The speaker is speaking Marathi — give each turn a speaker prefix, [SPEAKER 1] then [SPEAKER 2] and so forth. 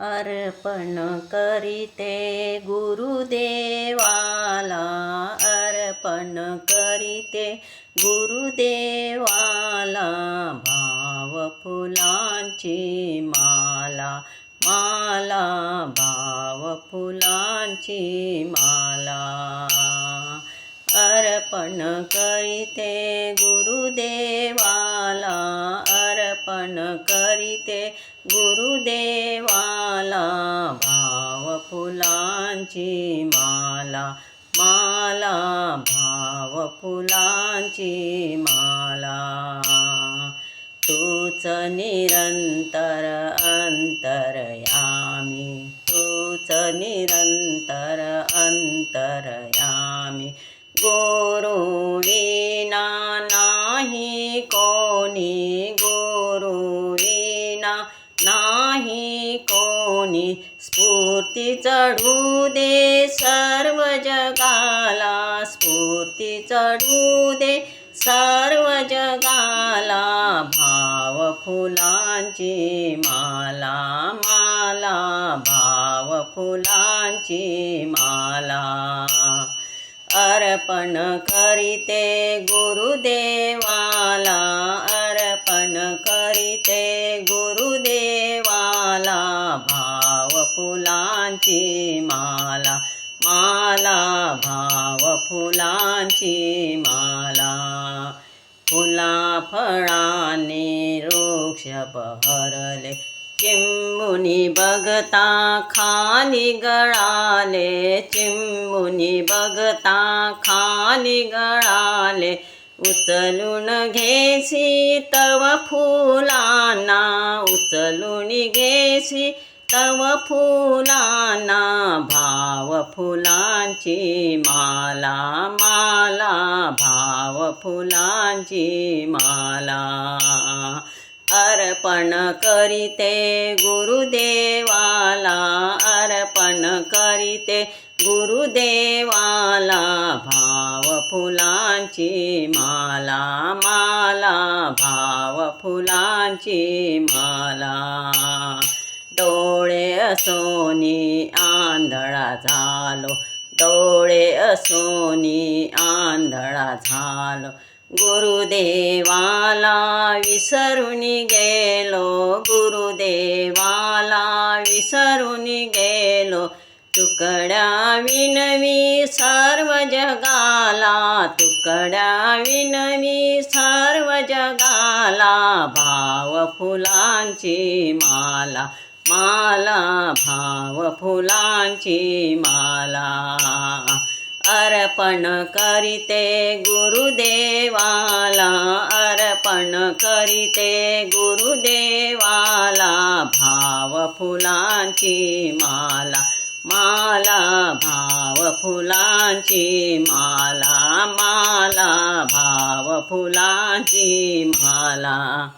[SPEAKER 1] अर्पण करीते गुरुदेवाला. अर्पण करीते गुरुदेवाला. भाव फुलांची माला माला भाव फुलांची माला. अर्पण करीते गुरुदेवा अर्पण करीते. गुरुदेवाला भाव फुलांची माला माला भाव फुलांची माला. तूच निरंतर अंतरयामी तूच निरंतर अंतरयामी. गुरु विना नाही कोणी स्फूर्ती चढू दे सर्व जगाला स्फूर्ती चढू दे सर्व जगाला भाव फुलांची माला माला भाव फुलांची माला. अर्पण करीते गुरुदेवा फुलांची माला माला भाव फुलांची माला. फुला फळाने वृक्ष बहरले चिंबुनी बघता खाली गळाले चिंबुनी बघता खाली गळाले. उचलून घेसी तव फुलांना उचलून घेसी तव फुलांना भाव फुलांची माला माला भाव फुलांची माला. अर्पण करीते गुरुदेवाला अर्पण करीते गुरुदेवाला भाव फुलांची माला माला भाव फुलांची माला. असोनी आंधळा झालो. डोळे असोनी आंधळा झालो. गुरुदेवाला विसरून गेलो. गुरुदेवाला विसरून गेलो. तुकड्या विनवी सर्व जगाला तुकड्या विनवी सर्व जगाला भाव फुलांची माला. माला भाव फुलांची माला. अर्पण करीते गुरुदेवाला अर्पण करीते गुरुदेवाला भाव फुलांची माला. माला भाव फुलांची माला माला भाव फुलांची माला.